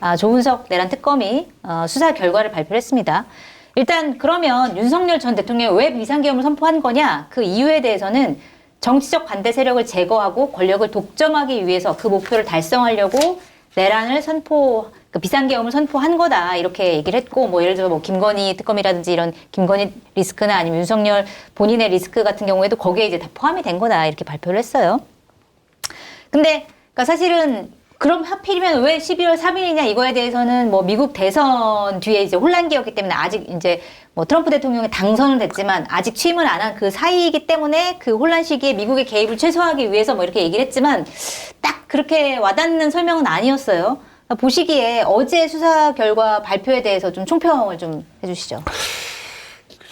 아, 조은석 내란 특검이 어, 수사 결과를 발표했습니다. 일단 그러면 윤석열 전 대통령이 왜 비상계엄을 선포한 거냐? 그 이유에 대해서는 정치적 반대 세력을 제거하고 권력을 독점하기 위해서 그 목표를 달성하려고 내란을 선포, 그 비상계엄을 선포한 거다 이렇게 얘기를 했고 뭐 예를 들어 뭐 김건희 특검이라든지 이런 김건희 리스크나 아니면 윤석열 본인의 리스크 같은 경우에도 거기에 이제 다 포함이 된 거다 이렇게 발표를 했어요. 근데 그러니까 사실은 그럼 하필이면 왜 12월 3일이냐 이거에 대해서는 뭐 미국 대선 뒤에 이제 혼란기였기 때문에 아직 이제 뭐 트럼프 대통령이 당선은 됐지만 아직 취임을 안 한 그 사이이기 때문에 그 혼란 시기에 미국의 개입을 최소화하기 위해서 뭐 이렇게 얘기를 했지만 딱 그렇게 와닿는 설명은 아니었어요. 보시기에 어제 수사 결과 발표에 대해서 좀 총평을 좀 해주시죠.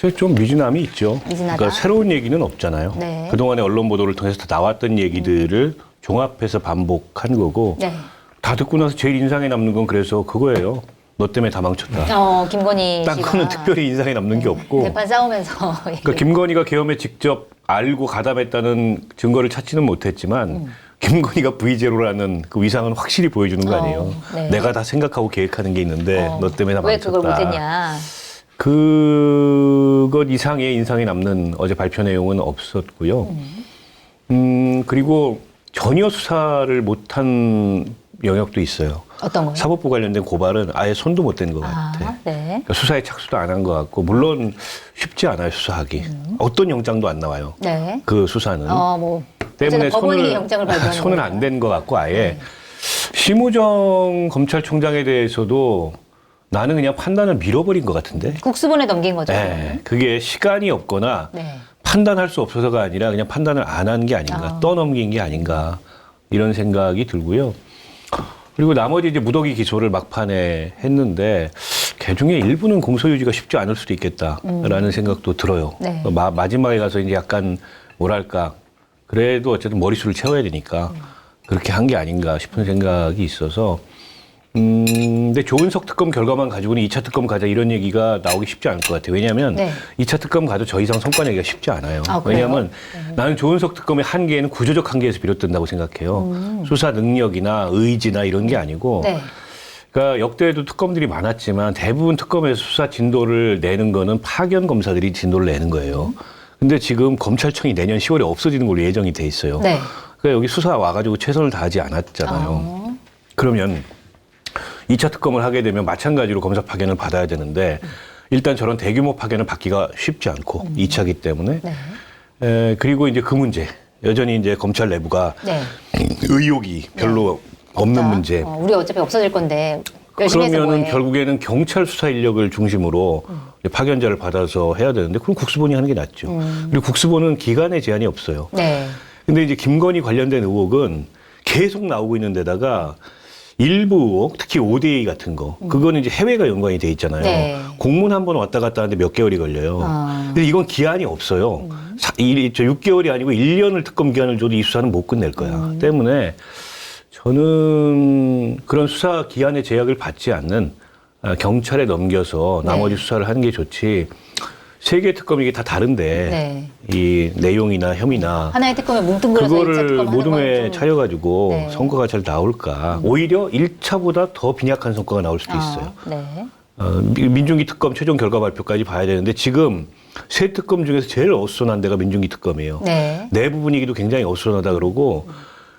그래서 좀 미진함이 있죠. 미진하다. 그러니까 새로운 얘기는 없잖아요. 네. 그동안의 언론 보도를 통해서 다 나왔던 얘기들을 종합해서 반복한 거고 네. 다 듣고 나서 제일 인상에 남는 건 그래서 그거예요. 너 때문에 다 망쳤다. 어 김건희 딴 씨가 거는 특별히 인상에 남는 게 없고. 재판 싸우면서 그러니까 김건희가 계엄에 직접 알고 가담했다는 증거를 찾지는 못했지만 음. 김건희가 V0라는 그 위상은 확실히 보여주는 거 아니에요. 어, 네. 내가 다 생각하고 계획하는 게 있는데 어, 너 때문에 다 왜 망쳤다. 그걸 못했냐? 그것 이상의 인상이 남는 어제 발표 내용은 없었고요. 음, 그리고 전혀 수사를 못한 영역도 있어요. 어떤 거요? 사법부 관련된 고발은 아예 손도 못 댄것 같아. 아, 네. 그러니까 수사에 착수도 안 한 것 같고 물론 쉽지 않아요 수사하기. 어떤 영장도 안 나와요. 네. 그 수사는 어, 뭐. 때문에 법원이 손을 영장을 발부하는 손을 거예요. 안댄 것 같고 아예 심우정 검찰총장에 대해서도 나는 그냥 판단을 밀어버린 것 같은데. 국수본에 넘긴 거죠. 네, 그게 시간이 없거나 네. 판단할 수 없어서가 아니라 그냥 판단을 안 한 게 아닌가, 아. 떠넘긴 게 아닌가 이런 생각이 들고요. 그리고 나머지 이제 무더기 기소를 막판에 했는데 개 중에 일부는 공소유지가 쉽지 않을 수도 있겠다라는 생각도 들어요. 음. 네. 마, 마지막에 가서 이제 약간 뭐랄까 그래도 어쨌든 머릿수를 채워야 되니까 음. 그렇게 한 게 아닌가 싶은 생각이 있어서 음, 근데 조은석 특검 결과만 가지고는 2차 특검 가자 이런 얘기가 나오기 쉽지 않을 것 같아요. 왜냐하면 네. 2차 특검 가도 저 이상 성과 내기가 쉽지 않아요. 아? 왜냐하면 나는 조은석 특검의 한계는 구조적 한계에서 비롯된다고 생각해요. 수사 능력이나 의지나 이런 게 아니고 음. 네. 그러니까 역대에도 특검들이 많았지만 대부분 특검에서 수사 진도를 내는 거는 파견 검사들이 진도를 내는 거예요. 근데 지금 검찰청이 내년 10월에 없어지는 걸로 예정이 돼 있어요. 네. 그러니까 여기 수사 와가지고 최선을 다하지 않았잖아요. 어. 그러면 2차 특검을 하게 되면 마찬가지로 검사 파견을 받아야 되는데 일단 저런 대규모 파견을 받기가 쉽지 않고 음. 2차기 때문에 네. 에, 그리고 이제 그 문제 여전히 이제 검찰 내부가 네. 의혹이 별로 없는 자, 문제. 어, 우리 어차피 없어질 건데 그러면은. 결국에는 경찰 수사 인력을 중심으로 이제 파견자를 받아서 해야 되는데 그럼 국수본이 하는 게 낫죠. 그리고 국수본은 기간에 제한이 없어요. 네. 근데 이제 김건희 관련된 의혹은 계속 나오고 있는 데다가 일부 의혹, 특히 ODA 같은 거, 그거는 이제 해외가 연관이 돼 있잖아요. 네. 공문 한 번 왔다 갔다 하는데 몇 개월이 걸려요. 아. 근데 이건 기한이 없어요. 사, 일, 저 6개월이 아니고 1년을 특검 기한을 줘도 이 수사는 못 끝낼 거야. 때문에 저는 그런 수사 기한의 제약을 받지 않는 아, 경찰에 넘겨서 나머지 네. 수사를 하는 게 좋지. 세개 특검이 이게 다 다른데 네. 이 내용이나 혐의나 하나의 특검에 뭉뚱그려서 일차 그거를 특검 하는 모둠에 건 좀- 차려가지고 네. 음. 성과가 잘 나올까? 오히려 1차보다 더 빈약한 성과가 나올 수도 아, 있어요. 네. 어, 미- 민중기 특검 최종 결과 발표까지 봐야 되는데 지금 세 특검 중에서 제일 어수선한 데가 민중기 특검이에요. 네. 내부 분위기도 굉장히 어수선하다 그러고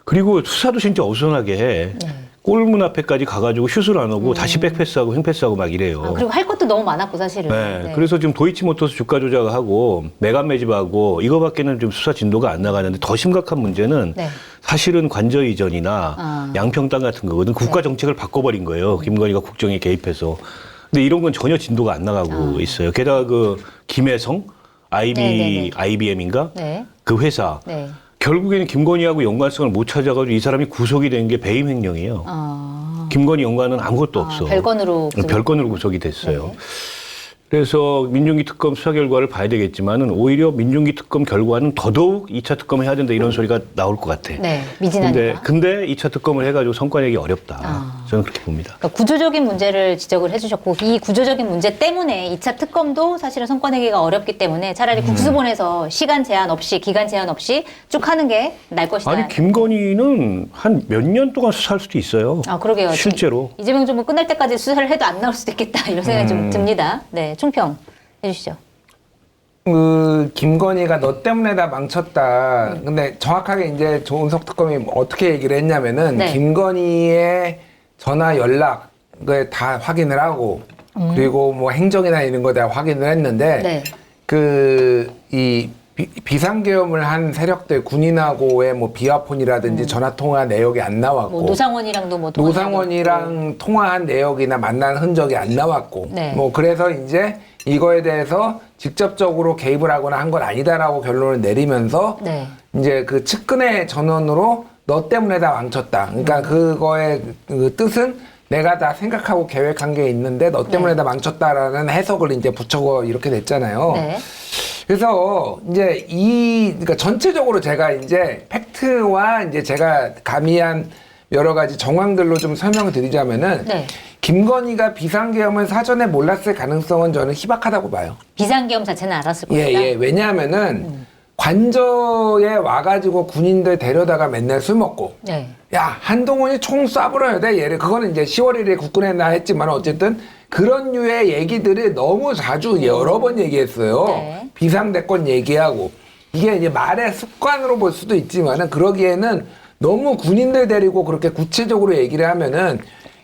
그리고 수사도 진짜 어수선하게 해. 네. 골문 앞에까지 가가지고 슛을 안 하고 다시 백패스하고 횡패스하고 막 이래요. 음. 아, 그리고 할 것도 너무 많았고 사실은. 네, 그래서 지금 도이치모터스 주가 조작하고 메간 매집하고 이거밖에는 좀 수사 진도가 안 나가는데 더 심각한 문제는 네. 사실은 관저 이전이나 아. 양평 땅 같은 거거든 국가 정책을 바꿔버린 거예요. 김건희가 국정에 개입해서. 근데 이런 건 전혀 진도가 안 나가고 있어요. 게다가 그 김혜성 IB 아. 네네네. IBM인가 네. 그 회사 네. 결국에는 김건희하고 연관성을 못 찾아가지고 이 사람이 구속이 된 게 배임 횡령이에요. 어, 김건희 연관은 아무것도 아, 없어. 별건으로 구속- 별건으로 구속이 됐어요. 네. 그래서 민중기 특검 수사 결과를 봐야 되겠지만은 오히려 민중기 특검 결과는 더더욱 2차 특검을 해야 된다 이런 소리가 나올 것 같아. 네, 근데 미진하니까. 근데 2차 특검을 해가지고 성과 내기 어렵다. 아. 저는 그렇게 봅니다. 그러니까 구조적인 문제를 지적을 해주셨고 이 구조적인 문제 때문에 2차 특검도 사실은 성과 내기가 어렵기 때문에 음. 차라리 국수 보내서 시간 제한 없이 기간 제한 없이 쭉 하는 게 나을 것이다. 아니 김건희는 한 몇 년 동안 수사할 수도 있어요. 아 그러게요. 실제로. 이재명 정부 끝날 때까지 수사를 해도 안 나올 수도 있겠다 이런 생각이 좀 음. 듭니다. 네, 총평 해주시죠. 그 김건희가 너 때문에 다 망쳤다. 근데 정확하게 이제 조은석 특검이 어떻게 얘기를 했냐면은 네. 김건희의 전화 연락을 다 확인을 하고 그리고 뭐 행정이나 이런 거 다 확인을 했는데 음. 네. 그 이 비 상계엄을 한 세력들 군인하고의 뭐 비화폰이라든지 전화 통화 내역이 안 나왔고 뭐 노상원이랑도 뭐 노상원이랑 통화한 내역이나 만난 흔적이 안 나왔고 네. 뭐 그래서 이제 이거에 대해서 직접적으로 개입을 하거나 한 건 아니다라고 결론을 내리면서 네. 이제 그 측근의 전원으로 너 때문에 다 망쳤다. 그러니까 음. 그거의 그 뜻은 내가 다 생각하고 계획한 게 있는데 너 때문에 네. 다 망쳤다라는 해석을 이제 붙여고 이렇게 됐잖아요. 네. 그래서 이제 이 그러니까 전체적으로 제가 이제 팩트와 이제 제가 가미한 여러 가지 정황들로 좀 설명을 드리자면은 네. 김건희가 비상계엄을 사전에 몰랐을 가능성은 저는 희박하다고 봐요. 비상계엄 자체는 알았을 예, 것이다. 예. 왜냐하면은 관저에 와가지고 군인들 데려다가 맨날 술 먹고 네. 야 한동훈이 총 쏴버려야 돼 얘를 그거는 이제 10월 1일에 국군에 나 했지만 어쨌든 그런 류의 얘기들을 너무 자주 여러 번 얘기했어요 네. 비상대권 얘기하고 이게 이제 말의 습관으로 볼 수도 있지만은 그러기에는 너무 군인들 데리고 그렇게 구체적으로 얘기를 하면은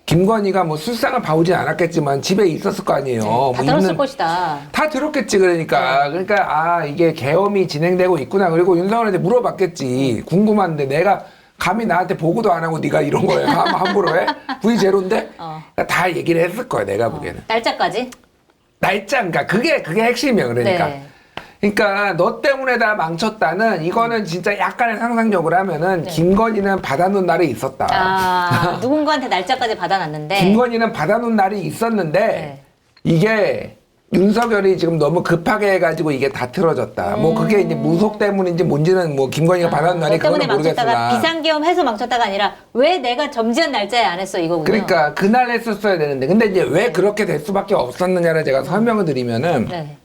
김건희가 뭐 술상을 봐오진 않았겠지만 집에 있었을 거 아니에요. 다뭐 들었을 있는- 것이다. 다 들었겠지 그러니까. 그러니까 아 이게 계엄이 진행되고 있구나. 그리고 윤석열한테 물어봤겠지. 궁금한데 내가 감히 나한테 보고도 안 하고 네가 이런 거에 함- 함부로 해? V 제로인데? 어. 그러니까 다 얘기를 했을 거야 내가 보기에는. 날짜까지. 날짜 그러니까 그게 그게 핵심이야 그러니까. 네. 그러니까 너 때문에 다 망쳤다는 이거는 진짜 약간의 상상력을 하면은 네. 김건희는 받아놓은 날이 있었다 아 누군가한테 날짜까지 받아놨는데. 김건희는 받아놓은 날이 있었는데 네. 이게 윤석열이 지금 너무 급하게 해가지고 이게 다 틀어졌다. 뭐 그게 이제 무속 때문인지 뭔지는 뭐 김건희가 받아놓은 날이 너 때문에 그거는 망쳤다가 모르겠으나. 비상계엄 해서 망쳤다가 아니라 왜 내가 점지한 날짜에 안 했어 이거군요. 그러니까 그날 했었어야 되는데 근데 이제 왜 그렇게 될 수밖에 없었느냐를 제가 설명을 드리면은 네.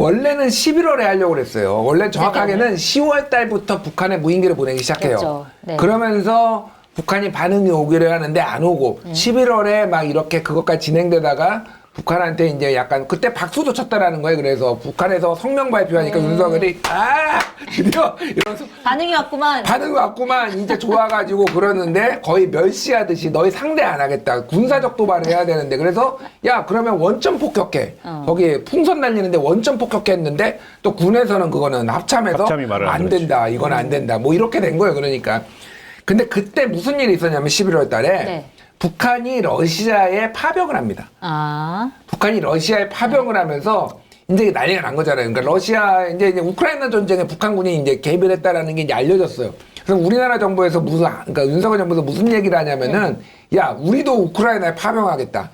원래는 11월에 하려고 그랬어요. 원래 정확하게는 10월 달부터 북한에 무인기를 보내기 시작해요. 그렇죠. 네. 그러면서 북한이 반응이 오기를 하는데 안 오고 음. 11월에 막 이렇게 그것까지 진행되다가 북한한테 이제 약간 그때 박수도 쳤다라는 거예요. 그래서 북한에서 성명 발표하니까 음. 윤석열이 아 드디어 이러면서 반응이 왔구만. 반응 왔구만 이제 좋아가지고 그러는데 거의 멸시하듯이 너희 상대 안 하겠다 군사적 도발을 해야 되는데 그래서 야 그러면 원점 폭격해 어. 거기 풍선 날리는데 원점 폭격했는데 또 군에서는 그거는 합참해서 합참이 말을 안. 된다 이건 안 된다 뭐 이렇게 된 거예요 그러니까 근데 그때 무슨 일이 있었냐면 11월 달에 네. 북한이 러시아에 파병을 합니다. 아 북한이 러시아에 파병을 하면서 이제 난리가 난 거잖아요. 그러니까 러시아 이제, 이제 우크라이나 전쟁에 북한군이 이제 개입을 했다라는 게 이제 알려졌어요. 그래서 우리나라 정부에서 무슨 그러니까 윤석열 정부에서 무슨 얘기를 하냐면은 야 우리도 우크라이나에 파병하겠다.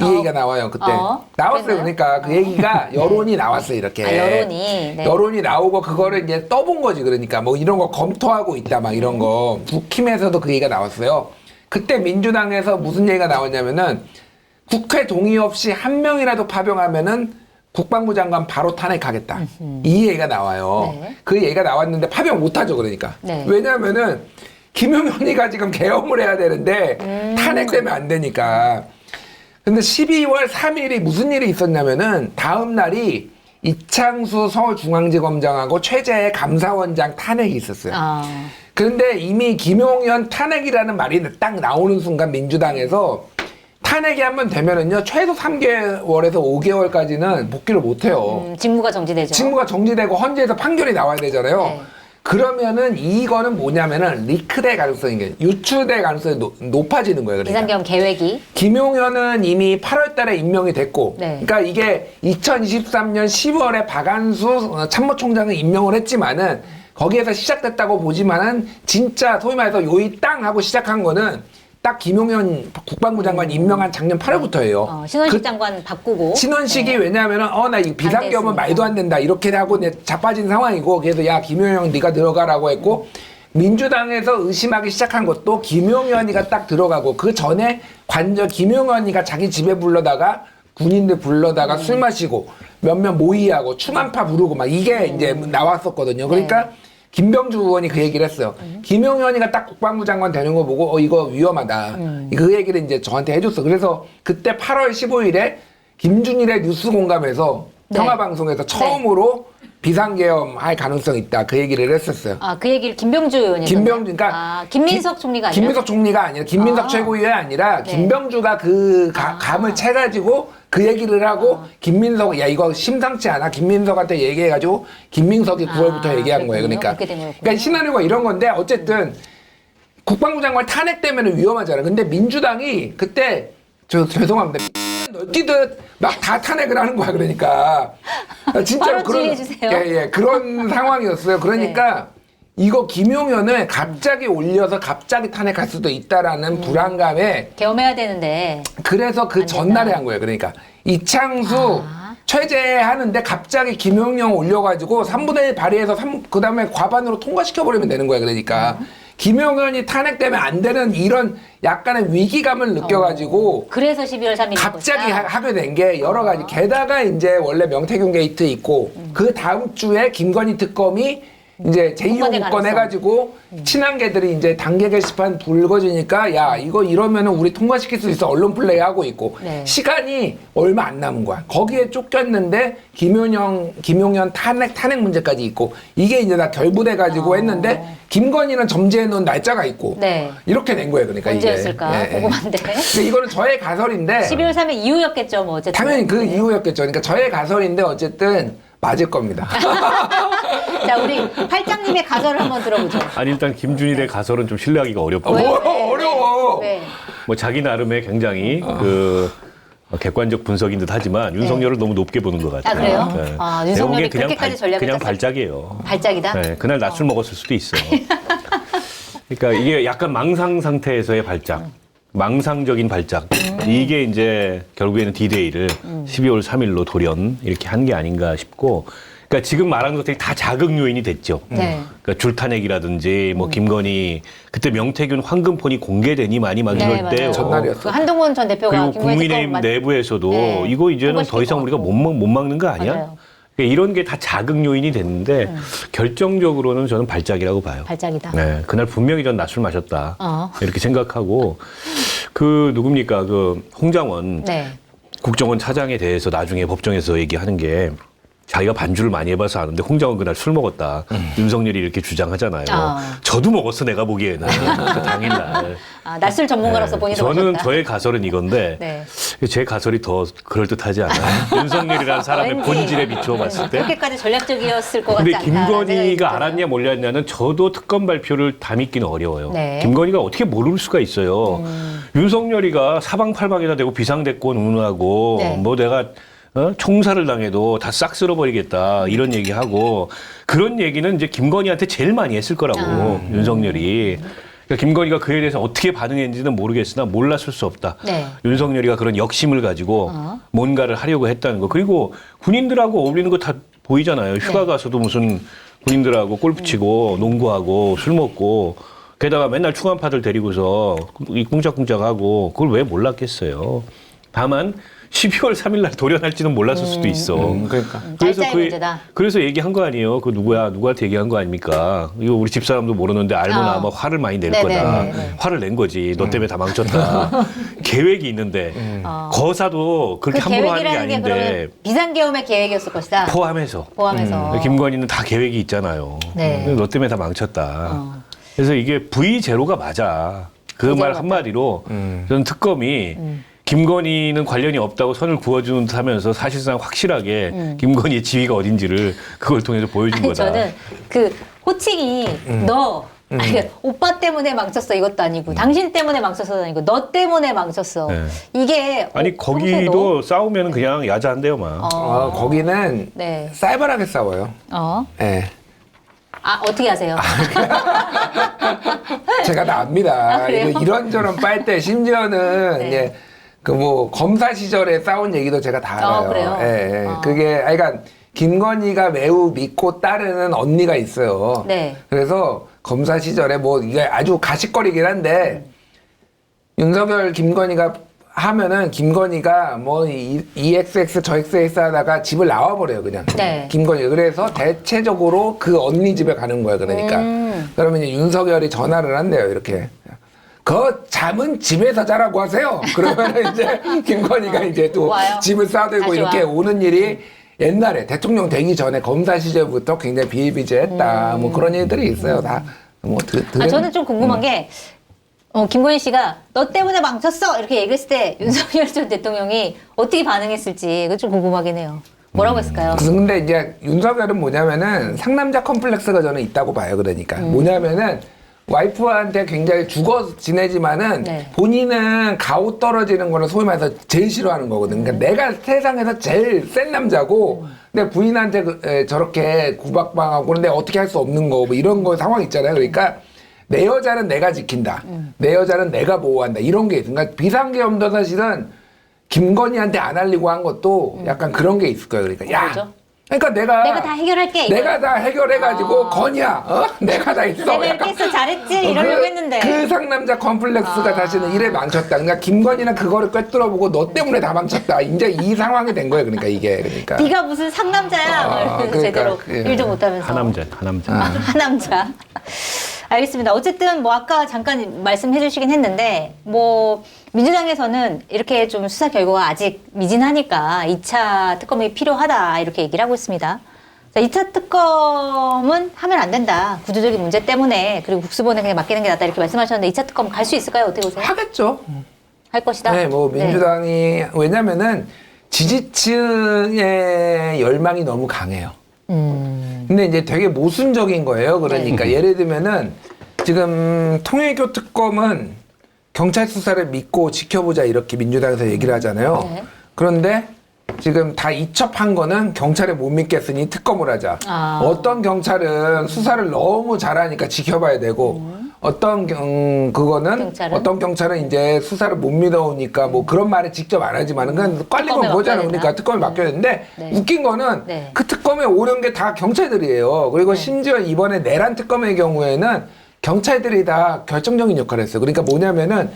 이 어. 얘기가 나와요 그때 어. 나왔어요? 그러니까 그 얘기가 여론이 나왔어요 이렇게 아, 여론이, 네. 여론이 나오고 그거를 이제 떠본 거지 그러니까 뭐 이런 거 검토하고 있다 막 이런 거 북힘에서도 그 얘기가 나왔어요 그때 민주당에서 무슨 얘기가 나왔냐면은 국회 동의 없이 한 명이라도 파병하면은 국방부 장관 바로 탄핵하겠다 이 얘기가 나와요 네. 그 얘기가 나왔는데 파병 못하죠 그러니까 네. 왜냐면은 김용현이가 지금 개엄을 해야 되는데 음. 탄핵되면 안 되니까 근데 12월 3일이 무슨 일이 있었냐면은 다음 날이 이창수 서울중앙지검장하고 최재해 감사원장 탄핵이 있었어요. 아. 그런데 이미 김용현 탄핵이라는 말이 딱 나오는 순간 민주당에서 탄핵이 한번 되면은요 최소 3개월에서 5개월까지는 복귀를 못 해요. 음, 직무가 정지되죠. 직무가 정지되고 헌재에서 판결이 나와야 되잖아요. 네. 그러면은 이거는 뭐냐면은 리크될 가능성이 게 유출될 가능성이 노- 높아지는 거예요. 그러니까. 비상계엄 계획이 김용현은 이미 8월 달에 임명이 됐고, 네. 그러니까 이게 2023년 10월에 박안수 어, 참모총장을 임명을 했지만은 거기에서 시작됐다고 보지만은 진짜 소위 말해서 요이 땅 하고 시작한 거는 딱 김용현 국방부 장관 임명한 작년 8월부터예요. 어, 신원식 장관 바꾸고. 그 신원식이 왜냐하면은 어나이 비상겸은. 말도 안 된다 이렇게 하고 내 자빠진 상황이고 그래서 야 김용현 네가 들어가라고 했고 민주당에서 의심하기 시작한 것도 김용현이가 딱 들어가고 그 전에 관저 김용현이가 자기 집에 불러다가 군인들 불러다가 술 마시고 몇몇 모의하고 충한파 부르고 막 이게 이제 나왔었거든요. 그러니까 김병주 의원이 그 얘기를 했어요. 김용현이가 딱 국방부 장관 되는 거 보고 어 이거 위험하다. 그 얘기를 이제 저한테 해줬어. 그래서 그때 8월 15일에 김준일의 뉴스 공감에서 네. 평화 방송에서 처음으로 비상계엄 할 가능성 이 있다. 그 얘기를 했었어요. 아, 그 얘기를 김병주 의원이. 김병주, 그러니까 아, 김민석 김- 총리가 아니라. 김민석 총리가 아니라 김민석 아. 최고위원이 아니라 네. 김병주가 그 가- 감을 채 가지고 그 얘기를 하고 아. 김민석 야 이거 심상치 않아 김민석한테 얘기해가지고 김민석이 9월부터 아, 얘기한 거예요. 그랬군요. 그러니까 그렇게 된 거였군요. 그러니까 시나리오가 이런 건데 어쨌든 국방부 장관 탄핵되면 위험하잖아. 근데 민주당이 그때 저 죄송합니다. 널뛰듯 막 다 탄핵을 하는 거야. 그러니까 진짜 바로 그런 지휘해주세요. 네. 예, 예, 그런 상황이었어요. 그러니까 이거 김용현을 갑자기 올려서 갑자기 탄핵할 수도 있다라는 불안감에 겸해야 되는데. 그래서 그. 전날에 한 거예요. 그러니까 이창수 아. 최재하는데 갑자기 김용영 올려가지고 3분의 1 발의해서 그 다음에 과반으로 통과시켜버리면 되는 거예요. 그러니까 음. 김용현이 탄핵되면 안 되는 이런 약간의 위기감을 느껴가지고 그래서 12월 3일. 갑자기 하, 하게 된 게 여러 가지 게다가 이제 원래 명태균 게이트 있고 그 다음 주에 김건희 특검이 이제 제2호 통과될 국건 가능성. 해가지고 친한계들이 이제 단계 게시판 불거지니까 야 이거 이러면은 우리 통과시킬 수 있어 언론 플레이 하고 있고 네. 시간이 얼마 안 남은 거야 거기에 쫓겼는데 김용현 김용현 탄핵 탄핵 문제까지 있고 이게 이제 다 결부돼 가지고 어. 했는데 김건희는 점지해 놓은 날짜가 있고 네. 이렇게 된 거예요 그러니까 이게. 언제였을까? 예, 예. 궁금한데. 근데 이거는 저의 가설인데 12월 3일 이후였겠죠, 뭐, 어쨌든. 당연히 그 이유였겠죠. 그러니까 저의 가설인데 어쨌든 맞을 겁니다. 자, 우리 팔장님의 가설을 한번 들어보죠. 아니 일단 김준일의 가설은 좀 신뢰하기가 어렵고 어? 뭐, 왜? 어려워. 왜? 뭐 자기 나름의 굉장히 그 객관적 분석인 듯 하지만 윤석열을 너무 높게 보는 것 같아요. 네. 아, 그래요? 네. 아, 윤석열이 그렇게까지 전략을 그냥? 발작이에요. 발작이다? 네, 그날 낮술 먹었을 수도 있어. 그러니까 이게 약간 망상 상태에서의 발작, 망상적인 발작. 이게 이제 결국에는 디데이를 12월 3일로 돌연 이렇게 한 게 아닌가 싶고. 그러니까 지금 말한 것들이 다 자극 요인이 됐죠. 네. 그러니까 줄탄핵이라든지 뭐 김건희 그때 명태균 황금폰이 공개되니 많이 막 네, 이럴 맞아요. 때요. 전날이었어. 그 한동훈 전 대표가 그리고 김건희 국민의힘 특검 내부에서도 네. 이거 이제는 더 이상 것 우리가. 못, 막- 못 막는 거 아니야? 맞아요. 그러니까 이런 게 다 자극 요인이 됐는데 음. 결정적으로는 저는 발작이라고 봐요. 발작이다. 네, 그날 분명히 전 낮술 마셨다 어. 이렇게 생각하고 그 누굽니까 그 홍장원 네. 국정원 차장에 대해서 나중에 법정에서 얘기하는 게 자기가 반주를 많이 해봐서 아는데 홍장원 그날 술 먹었다. 윤석열이 이렇게 주장하잖아요. 아. 저도 먹었어 내가 보기에는 그 당일날. 아, 낯설 전문가로서 네, 본인도 저는 보셨다. 저의 가설은 이건데 네. 제 가설이 더 그럴듯하지 않아요? 윤석열이라는 사람의 왠지 본질에 비추어 봤을 때. 그렇게까지 전략적이었을 것 같지 근데 않다. 김건희가. 알았냐 몰랐냐는 저도 특검 발표를 다 믿기는 어려워요. 네. 김건희가 어떻게 모를 수가 있어요. 윤석열이가 사방팔방에다 대고 비상대권 운운하고 네. 뭐 내가 어? 총살을 당해도 다 싹 쓸어버리겠다 이런 얘기하고 그런 얘기는 이제 김건희한테 제일 많이 했을 거라고 아. 윤석열이. 그러니까 김건희가 그에 대해서 어떻게 반응했는지는 모르겠으나 몰랐을 수 없다. 네. 윤석열이가 그런 역심을 가지고 어. 뭔가를 하려고 했다는 거. 그리고 군인들하고 어울리는 거 다 보이잖아요. 휴가 네. 가서도 무슨 군인들하고 골프 치고 농구하고 술 먹고 게다가 맨날 충한파들 데리고서 이 꿍짝꿍짝하고 그걸 왜 몰랐겠어요. 다만 12월 3일 날 돌연할지는 몰랐을 수도 있어. 그러니까. 날짜의 문제다. 그래서 얘기한 거 아니에요. 그 누구야 누구한테 얘기한 거 아닙니까? 이거 우리 집 사람도 모르는데 알면 어. 아마 화를 많이 낼 네네네네. 거다. 화를 낸 거지. 너 때문에 다 망쳤다. 계획이 있는데 어. 거사도 그 그렇게 함부로 하는 게 계획이라는 게 아닌데 그러면 비상계엄의 계획이었을 것이다. 포함해서 포함해서. 김건희는 다 계획이 있잖아요. 네. 너 때문에 다 망쳤다. 어. 그래서 이게 V 제로가 맞아. 그 V 말 제로 한마디로 음. 저는 특검이 음. 김건희는 관련이 없다고 선을 그어주는 듯 하면서 사실상 확실하게 김건희의 지위가 어딘지를 그걸 통해서 보여준 음. 아니, 거다. 저는 그 호칭이 너 아니, 오빠 때문에 망쳤어 이것도 아니고 당신 때문에 망쳤어 아니고 너 때문에 망쳤어 네. 이게 아니 어, 거기도? 싸우면 그냥 야자한대요 막. 어, 어, 거기는 네. 쌀벌하게 싸워요. 어. 예. 아, 어떻게 하세요? 제가 다 압니다. 아, 이런저런 빨대 심지어는 네. 이제 그 뭐 검사 시절에 싸운 얘기도 제가 다 아, 알아요. 그래요? 예, 예. 아. 그게 아 그러니까 김건희가 매우 믿고 따르는 언니가 있어요. 네. 그래서 검사 시절에 뭐 이게 아주 가식거리긴 한데 윤석열 김건희가 하면은 김건희가 뭐 이- EXX 저 XX 하다가 집을 나와버려요 그냥 네. 김건희 그래서 대체적으로 그 언니 집에 가는 거야 그러니까 음. 그러면 이제 윤석열이 전화를 한대요 이렇게 그 잠은 집에서 자라고 하세요 그러면 이제 김건희가 이제 또 와요. 집을 싸들고 이렇게 와. 오는 일이 옛날에 대통령 되기 전에 검사 시절부터 굉장히 비일비재했다 뭐 그런 일들이 있어요 다뭐 아, 저는 좀 궁금한 게, 어, 김건희 씨가 너 때문에 망쳤어! 이렇게 얘기했을 때 윤석열 전 대통령이 어떻게 반응했을지, 그거 좀 궁금하긴 해요. 뭐라고 했을까요? 그래서 근데 이제 윤석열은 뭐냐면은 상남자 컴플렉스가 저는 있다고 봐요. 그러니까 음. 뭐냐면은 와이프한테 굉장히 죽어 지내지만은 네. 본인은 가오 떨어지는 거를 소위 말해서 제일 싫어하는 거거든. 음. 그러니까 내가 세상에서 제일 센 남자고 근데 부인한테 그, 에, 저렇게 구박방하고 그런데 어떻게 할 수 없는 거 뭐 이런 거 상황 있잖아요. 그러니까 내 여자는 내가 지킨다. 음. 내 여자는 내가 보호한다. 이런 게 있어. 그러니까 비상계엄도 사실은 김건희한테 안 하려고 한 것도 약간 그런 게 있을 거예요. 그러니까 야, 음. 뭐죠? 그러니까 내가 내가 다 해결할게. 이거. 내가 다 해결해가지고 아. 건이야, 어? 내가 다 있어. 내가 이렇게 약간 해서 잘했지? 이러려고 그, 했는데. 그 상남자 컴플렉스가 아. 다시는 일에 망쳤다. 그러니까 김건희는 그거를 꿰뚫어보고 너 때문에 다 망쳤다. 이제 이 상황이 된 거예요. 그러니까 이게 그러니까. 네가 무슨 상남자야? 아, 이러면서 그러니까, 제대로 예. 일도 못하면서. 하남자, 하남자. 아. 하남자. 알겠습니다. 어쨌든 뭐 아까 잠깐 말씀해 주시긴 했는데 뭐 민주당에서는 이렇게 좀 수사 결과가 아직 미진하니까 2차 특검이 필요하다 이렇게 얘기를 하고 있습니다. 자, 2차 특검은 하면 안 된다. 구조적인 문제 때문에 그리고 국수본에 그냥 맡기는 게 낫다 이렇게 말씀하셨는데 2차 특검 갈 수 있을까요? 어떻게 보세요? 하겠죠. 할 것이다. 네, 뭐 민주당이 왜냐면은 지지층의 열망이 너무 강해요. 음. 근데 이제 되게 모순적인 거예요. 그러니까 예를 들면은 지금 통일교 특검은 경찰 수사를 믿고 지켜보자 이렇게 민주당에서 얘기를 하잖아요. 네. 그런데 지금 다 이첩한 거는 경찰을 못 믿겠으니 특검을 하자. 아. 어떤 경찰은 수사를 너무 잘하니까 지켜봐야 되고 어떤 경 그거는 음. 경찰은? 어떤 경찰은 이제 수사를 못 믿어오니까 뭐 그런 말을 직접 안 하지만은 그냥 깔린 특검에 건 거잖아. 맡겨야 된다. 그러니까 특검을 맡겨야 되는데 네. 웃긴 거는 네. 그 특검에 오른 게 다 경찰들이에요. 그리고 심지어 이번에 내란 특검의 경우에는 경찰들이 다 결정적인 역할을 했어요. 그러니까 뭐냐면은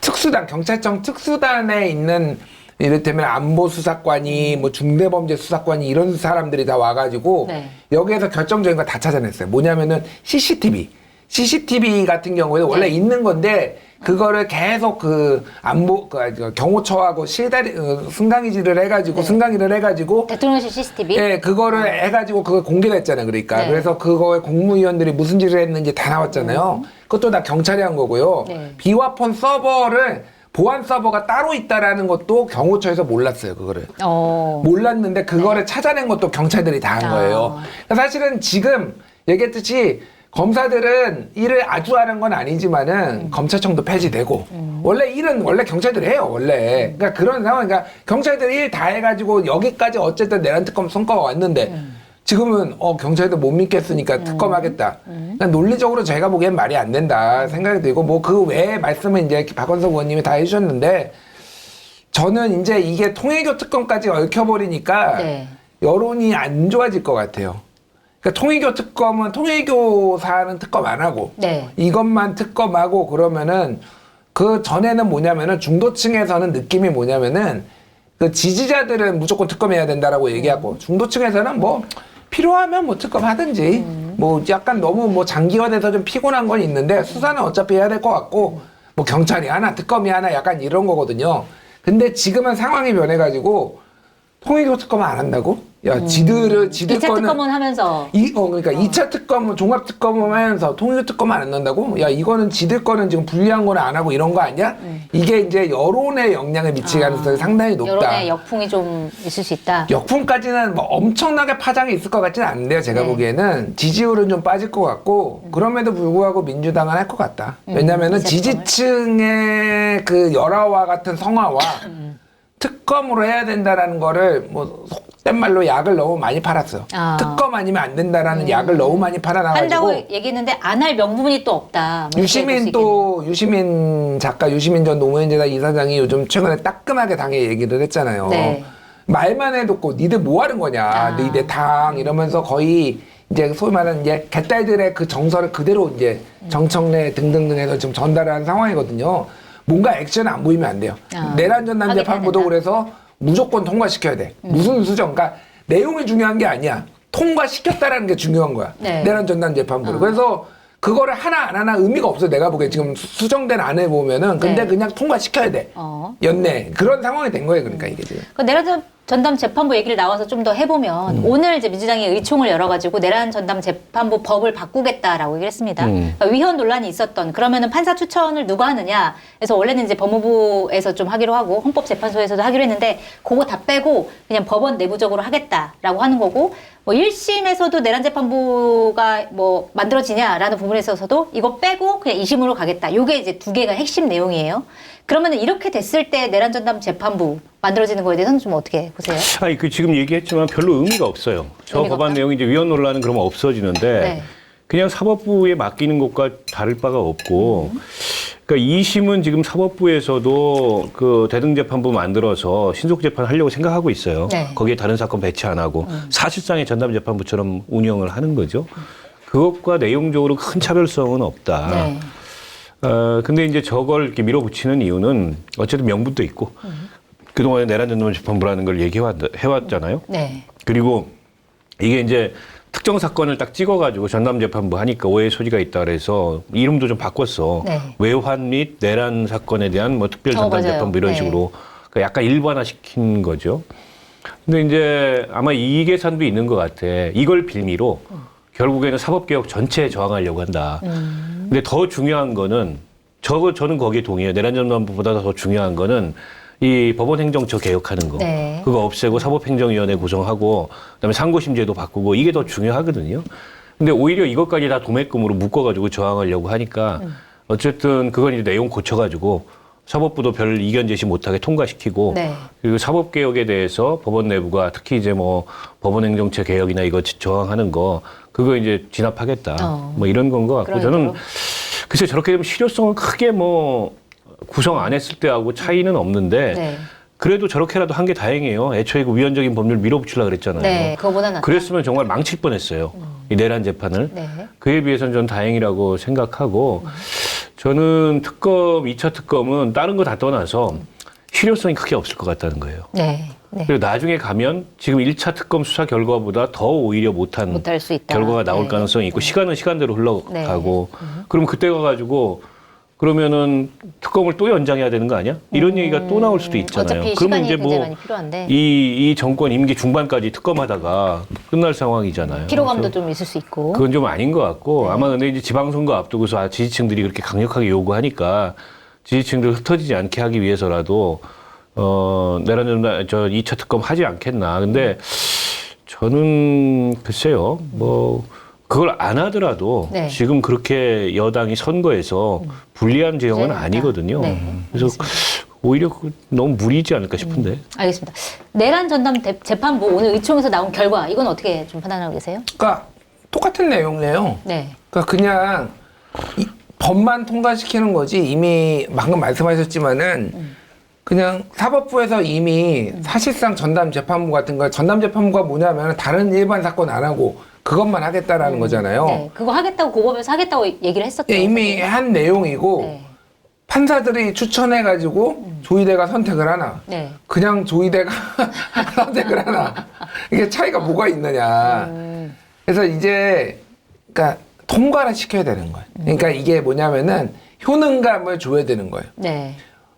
특수단, 경찰청 특수단에 있는 이를테면 안보수사관이 뭐 중대범죄수사관이 이런 사람들이 다 와가지고 네. 여기에서 결정적인 거다 찾아냈어요. 뭐냐면은 CCTV. CCTV 같은 경우에 원래 네. 있는 건데 그거를 계속 그 안보 그 경호처하고 실다리 어, 승강이질을 해가지고 네. 승강이를 해가지고 대통령실 CCTV. 예, 그거를 해가지고 그걸 공개했잖아요. 그러니까 네. 그래서 그거에 공무위원들이 무슨 짓을 했는지 다 나왔잖아요. 그것도 다 경찰이 한 거고요. 네. 비화폰 서버를 보안 서버가 따로 있다라는 것도 경호처에서 몰랐어요. 그거를. 어. 몰랐는데 그거를 찾아낸 것도 경찰들이 다한 아. 거예요. 그러니까 사실은 지금 얘기했듯이 검사들은 일을 아주 하는 건 아니지만은 음. 검찰청도 폐지되고 원래 일은 원래 경찰들이 해요 원래 그러니까 그런 상황 그러니까 경찰들이 일 다 해가지고 여기까지 어쨌든 내란 특검 성과가 왔는데 음. 지금은 어 경찰도 못 믿겠으니까 특검하겠다. 음. 그러니까 논리적으로 제가 보기엔 말이 안 된다 생각이 들고 뭐 그 외에 말씀은 이제 박원석 의원님이 다 해주셨는데 저는 이제 이게 통일교 특검까지 얽혀버리니까 네. 여론이 안 좋아질 것 같아요. 그러니까 통일교 특검은 통일교 사안은 특검 안 하고 네. 이것만 특검하고 그러면은 그 전에는 뭐냐면은 중도층에서는 느낌이 뭐냐면은 그 지지자들은 무조건 특검해야 된다라고 얘기하고 중도층에서는 뭐 필요하면 뭐 특검하든지 뭐 약간 너무 뭐 장기화돼서 좀 피곤한 건 있는데 수사는 어차피 해야 될 것 같고 뭐 경찰이 하나 특검이 하나 약간 이런 거거든요. 근데 지금은 상황이 변해가지고 통일교 특검 안 한다고? 야 지들을 지들 2차 거는 특검은 하면서 이, 어, 그러니까 이 2차 특검은 종합 특검을 하면서 통일 특검을 안 한다고? 야, 이거는 지들 거는 지금 불리한 거는 안 하고 이런 거 아니야? 이게 이제 여론에 영향을 미칠 가능성이 상당히 높다. 음. 여론의 역풍이 좀 있을 수 있다. 역풍까지는 뭐 엄청나게 파장이 있을 것 같지는 않은데요. 제가 네. 보기에는 지지율은 좀 빠질 것 같고 그럼에도 불구하고 민주당은 할 것 같다. 왜냐면은 음, 이제 지지층의 그 열화와 같은 성화와 특검으로 해야 된다라는 거를 뭐 속된 말로 약을 너무 많이 팔았어요. 아. 특검 아니면 안 된다라는 약을 너무 많이 팔아놔가지고 한다고 얘기했는데 안 할 명분이 또 없다. 뭐 이렇게 볼수 유시민. 또 유시민 작가 유시민 전 노무현재단 이사장이 요즘 최근에 따끔하게 당에 얘기를 했잖아요. 네. 말만 해놓고 니들 뭐 하는 거냐, 아. 니들 당 이러면서 거의 이제 소위 말하는 이제 개딸들의 그 정서를 그대로 이제 정청래 등등등해서 지금 전달하는 상황이거든요. 뭔가 액션 안 보이면 안 돼요. 아. 내란 전남 재판부도. 그래서 무조건 통과시켜야 돼. 음. 무슨 수정? 그러니까 내용이 중요한 게 아니야. 통과시켰다라는 게 중요한 거야. 네. 내란 전남 재판부를. 어. 그래서 그거를 하나 안 하나 의미가 없어. 내가 보기에 지금 수- 수정된 안에 보면은 근데 네. 그냥 통과시켜야 돼. 어. 연내 그런 상황이 된 거예요. 그러니까 이게 지금. 그 내란 전 담 재판부 얘기를 나와서 좀 더 해보면 음. 오늘 이제 민주당이 의총을 열어가지고 내란 전담 재판부 법을 바꾸겠다라고 얘기를 했습니다. 음. 그러니까 위헌 논란이 있었던 그러면은 판사 추천을 누가 하느냐? 그래서 원래는 이제 법무부에서 좀 하기로 하고 헌법재판소에서도 하기로 했는데 그거 다 빼고 그냥 법원 내부적으로 하겠다라고 하는 거고 뭐 1심에서도 내란 재판부가 뭐 만들어지냐라는 부분에 있어서도 이거 빼고 그냥 2심으로 가겠다. 요게 이제 두 개가 핵심 내용이에요. 그러면 이렇게 됐을 때 내란 전담 재판부 만들어지는 거에 대해서는 좀 어떻게 보세요? 아니 그 지금 얘기했지만 별로 의미가 없어요. 저 의미가 법안 없다? 내용이 이제 위헌 논란은 그러면 없어지는데 네. 그냥 사법부에 맡기는 것과 다를 바가 없고 음. 그러니까 2심은 지금 사법부에서도 그 대등재판부 만들어서 신속재판 하려고 생각하고 있어요. 네. 거기에 다른 사건 배치 안 하고 사실상의 전담재판부처럼 운영을 하는 거죠. 그것과 내용적으로 큰 차별성은 없다. 네. 어, 근데 이제 저걸 이렇게 밀어붙이는 이유는 어쨌든 명분도 있고 그동안에 내란 전담 재판부라는 걸 얘기해왔잖아요. 네. 그리고 이게 이제 특정 사건을 딱 찍어가지고 전담재판부 하니까 오해 소지가 있다 그래서 이름도 좀 바꿨어. 네. 외환 및 내란 사건에 대한 뭐 특별 어, 전담재판부 이런. 네. 식으로 그러니까 약간 일반화 시킨 거죠. 근데 이제 아마 이 계산도 있는 것 같아. 이걸 빌미로 결국에는 사법개혁 전체에 저항하려고 한다. 음. 근데 더 중요한 거는 저 저는 거기에 동의해요. 내란 전담부보다 더 중요한 거는 이 법원행정처 개혁하는 거. 네. 그거 없애고 사법행정위원회 구성하고 그다음에 상고심제도 바꾸고 이게 더 중요하거든요. 근데 오히려 이것까지 다 도매금으로 묶어가지고 저항하려고 하니까 음. 어쨌든 그건 이제 내용 고쳐가지고 사법부도 별 이견 제시 못하게 통과시키고 네. 그리고 사법 개혁에 대해서 법원 내부가 특히 이제 뭐 법원 행정처 개혁이나 이거 저항하는 거 그거 이제 진압하겠다 어. 뭐 이런 건 것 같고 그런 저는. 글쎄 저렇게 되면 실효성은 크게 뭐 구성 안 했을 때하고 차이는 없는데 네. 그래도 저렇게라도 한 게 다행이에요. 애초에 그 위헌적인 법률 밀어붙이려 그랬잖아요. 네. 그거보다 낫다. 그랬으면 정말 망칠 뻔했어요. 이 내란 재판을. 네. 그에 비해서는 저는 다행이라고 생각하고 저는 특검 2차 특검은 다른 거 다 떠나서 실효성이 크게 없을 것 같다는 거예요. 네. 네. 그리고 나중에 가면 지금 1차 특검 수사 결과보다 더 오히려 못한. 결과가 나올 네. 가능성이 있고 시간은 시간대로 흘러가고 그럼 그때 가가지고 그러면은 특검을 또 연장해야 되는 거 아니야? 이런 얘기가 또 나올 수도 있잖아요. 음. 어차피 그러면 시간이 굉장히 뭐 많이 필요한데 이, 이 정권 임기 중반까지 특검하다가 끝날 상황이잖아요. 피로감도 그래서 좀 있을 수 있고. 그건 좀 아닌 것 같고 네. 아마 근데 이제 지방선거 앞두고서 아, 지지층들이 그렇게 강력하게 요구하니까 지지층들 흩어지지 않게 하기 위해서라도 어 내란 전저 2차 특검 하지 않겠나. 근데 저는 글쎄요. 뭐 그걸 안 하더라도 네. 지금 그렇게 여당이 선거에서 불리한 제형은 아니거든요. 네, 그래서 오히려 그 너무 무리지 않을까 싶은데. 알겠습니다. 내란 전담 대- 재판부 오늘 의총에서 나온 결과 이건 어떻게 좀 판단하고 계세요? 그러니까 똑같은 내용이에요. 네. 그러니까 그냥 이 법만 통과시키는 거지 이미 방금 말씀하셨지만은 그냥 사법부에서 이미 사실상 전담 재판부 같은 거 전담 재판부가 뭐냐면 다른 일반 사건 안 하고 그것만 하겠다라는 거잖아요. 네. 그거 하겠다고 고법에서 하겠다고 얘기를 했었죠. 예, 이미 한 내용이고 네. 판사들이 추천해가지고 조의대가 선택을 하나 네. 그냥 조의대가 선택을 하나 이게 차이가 뭐가 있느냐. 음. 그래서 이제 그러니까 통과를 시켜야 되는 거예요. 그러니까 이게 뭐냐면은 효능감을 줘야 되는 거예요. 네.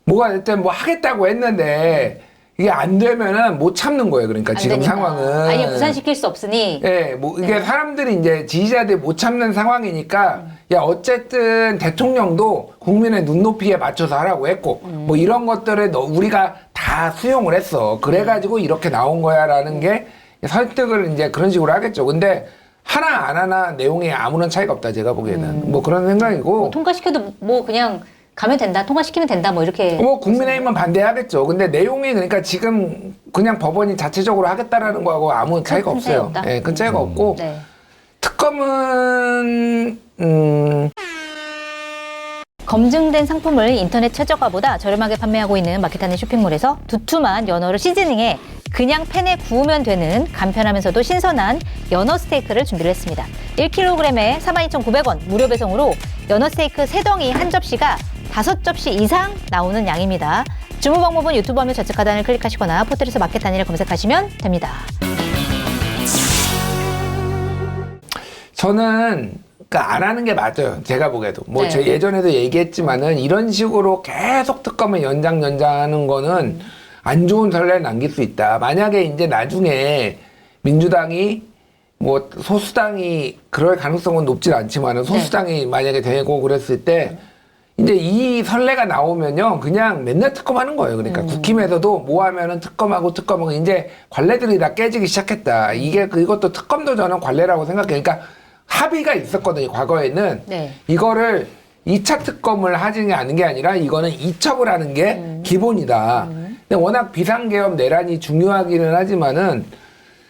뭐가 일단 뭐 하겠다고 했는데 이게 안 되면은 못 참는 거예요. 그러니까 안 지금 되니까. 상황은 아예 무산시킬 수 없으니 예, 뭐 이게 네. 사람들이 이제 지지자들이 못 참는 상황이니까 음. 야 어쨌든 대통령도 국민의 눈높이에 맞춰서 하라고 했고 음. 뭐 이런 것들을 너 우리가 다 수용을 했어. 그래가지고 음. 이렇게 나온 거야라는 게 설득을 이제 그런 식으로 하겠죠. 근데 하나 안 하나 내용에 아무런 차이가 없다 제가 보기에는 뭐 그런 생각이고 음. 뭐 통과시켜도 뭐 그냥 가면 된다, 통과시키면 된다, 뭐 이렇게. 뭐 국민의힘은 반대하겠죠. 근데 내용이 그러니까 지금 그냥 법원이 자체적으로 하겠다라는 거하고 아무 차이가 큰 차이가 없어요. 없다? 예, 큰 차이가 없고 네. 특검은 음 검증된 상품을 인터넷 최저가보다 저렴하게 판매하고 있는 마켓하는 쇼핑몰에서 두툼한 연어를 시즈닝해 그냥 팬에 구우면 되는 간편하면서도 신선한 연어 스테이크를 준비를 했습니다. 1kg에 42,900원 무료 배송으로 연어 스테이크 3덩이 한 접시가 5접시 이상 나오는 양입니다. 주문 방법은 유튜브 화면 좌측 하단을 클릭하시거나 포털에서 마켓 단위를 검색하시면 됩니다. 저는 그러니까 안 하는 게 맞아요. 제가 보기에도. 뭐 네. 제 예전에도 얘기했지만은 이런 식으로 계속 특검을 연장 연장하는 거는 안 좋은 선례를 남길 수 있다. 만약에 이제 나중에 민주당이 뭐 소수당이 그럴 가능성은 높진 않지만은 소수당이 만약에 되고 그랬을 때 이제 이 선례가 나오면요. 그냥 맨날 특검하는 거예요. 그러니까 국힘에서도 뭐 하면은 특검하고 특검하고 이제 관례들이 다 깨지기 시작했다. 이게 그것도 특검도 저는 관례라고 생각해요. 그러니까 합의가 있었거든요 과거에는. 네. 이거를 2차 특검을 하지 않는 게 아니라 이거는 이첩을 하는 게 기본이다 근데 워낙 비상계엄 내란이 중요하기는 하지만은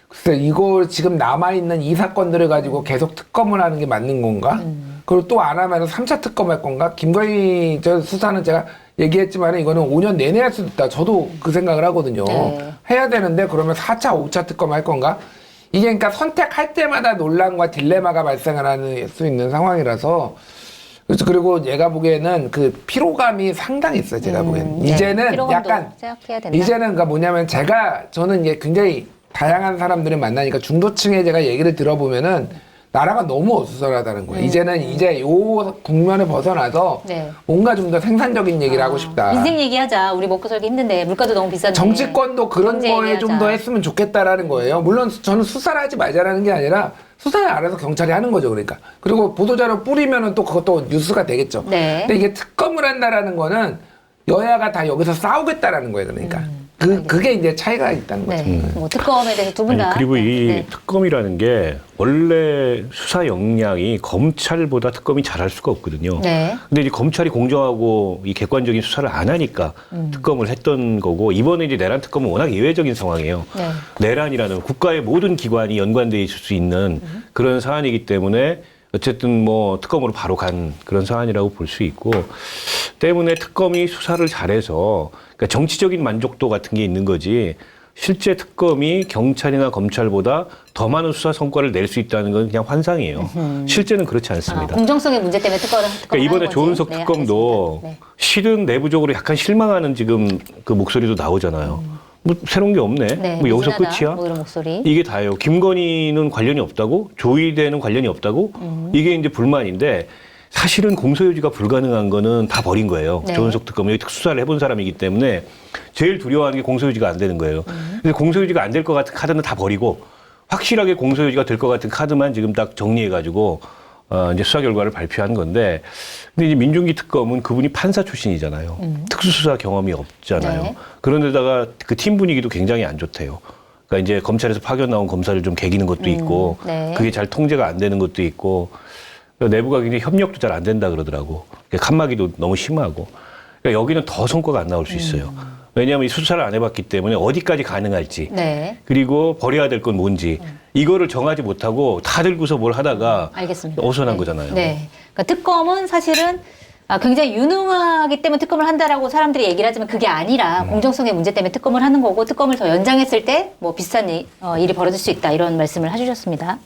글쎄 이걸 지금 남아 있는 이 사건들을 가지고 계속 특검을 하는 게 맞는 건가? 그리고 또 안 하면 3차 특검할 건가? 김건희 저 수사는 제가 얘기했지만 이거는 5년 내내 할 수도 있다. 저도 그 생각을 하거든요. 네. 해야 되는데 그러면 4차, 5차 특검 할 건가? 이게 그러니까 선택할 때마다 논란과 딜레마가 발생을 하는 수 있는 상황이라서 그래서 그리고 얘가 보기에는 그 피로감이 상당히 있어요. 제가 보기에는 네. 이제는 피로감도 약간 생각해야 된다. 이제는 그러니까 뭐냐면 제가 저는 이제 굉장히 다양한 사람들을 만나니까 중도층에 제가 얘기를 들어보면은 나라가 너무 어수선하다는 거예요. 이제는 이제 요 국면을 벗어나서 네. 뭔가 좀 더 생산적인 얘기를 하고 싶다. 인생 얘기하자. 우리 먹고 살기 힘든데 물가도 너무 비싼데. 정치권도 그런 경제 거에 좀 얘기하자. 더 했으면 좋겠다라는 거예요. 물론 저는 수사를 하지 말자라는 게 아니라 수사를 알아서 경찰이 하는 거죠. 그러니까. 그리고 보도자료 뿌리면은 또 그것도 뉴스가 되겠죠. 네. 근데 이게 특검을 한다라는 거는 여야가 다 여기서 싸우겠다라는 거예요. 그러니까. 그, 그게 이제 차이가 있다는 거죠. 네. 뭐 특검에 대해서 두 분 다. 아니, 그리고 이 네. 특검이라는 게 원래 수사 역량이 검찰보다 특검이 잘할 수가 없거든요. 네. 근데 이제 검찰이 공정하고 이 객관적인 수사를 안 하니까 음. 특검을 했던 거고 이번에 이제 내란 특검은 워낙 예외적인 상황이에요. 네. 내란이라는 국가의 모든 기관이 연관돼 있을 수 있는 음. 그런 사안이기 때문에 어쨌든 뭐 특검으로 바로 간 그런 사안이라고 볼 수 있고 때문에 특검이 수사를 잘해서 그러니까 정치적인 만족도 같은 게 있는 거지 실제 특검이 경찰이나 검찰보다 더 많은 수사 성과를 낼 수 있다는 건 그냥 환상이에요. 실제는 그렇지 아, 않습니다. 공정성의 문제 때문에 특검을 그러니까 이번에 조은석 네, 특검도 알겠습니다. 실은 내부적으로 약간 실망하는 지금 그 목소리도 나오잖아요. 뭐 새로운 게 없네. 네. 뭐 여기서 미진하다. 끝이야? 뭐 이런 목소리. 이게 다예요. 김건희는 관련이 없다고, 조이대는 관련이 없다고. 음. 이게 이제 불만인데 사실은 공소유지가 불가능한 거는 다 버린 거예요. 네. 조은석 특검이 특수사를 해본 사람이기 때문에 제일 두려워하는 게 공소유지가 안 되는 거예요. 음. 근데 공소유지가 안 될 것 같은 카드는 다 버리고 확실하게 공소유지가 될 것 같은 카드만 지금 딱 정리해가지고 어, 이제 수사 결과를 발표한 건데, 근데 이제 민중기 특검은 그분이 판사 출신이잖아요. 특수수사 경험이 없잖아요. 음. 네. 그런데다가 그 팀 분위기도 굉장히 안 좋대요. 그러니까 이제 검찰에서 파견 나온 검사를 좀 개기는 것도 있고, 네. 그게 잘 통제가 안 되는 것도 있고, 그러니까 내부가 굉장히 협력도 잘 안 된다 그러더라고. 그러니까 칸막이도 너무 심하고. 그러니까 여기는 더 성과가 안 나올 수 있어요. 왜냐하면 이 수사를 안 해봤기 때문에 어디까지 가능할지. 네. 그리고 버려야 될 건 뭔지 이거를 정하지 못하고 다 들고서 뭘 하다가 알겠습니다. 어선한 네. 거잖아요. 네. 그러니까 특검은 사실은 아, 굉장히 유능하기 때문에 특검을 한다라고 사람들이 얘기를 하지만 그게 아니라 공정성의 문제 때문에 특검을 하는 거고 특검을 더 연장했을 때 뭐 비슷한 일, 어, 일이 벌어질 수 있다 이런 말씀을 해주셨습니다.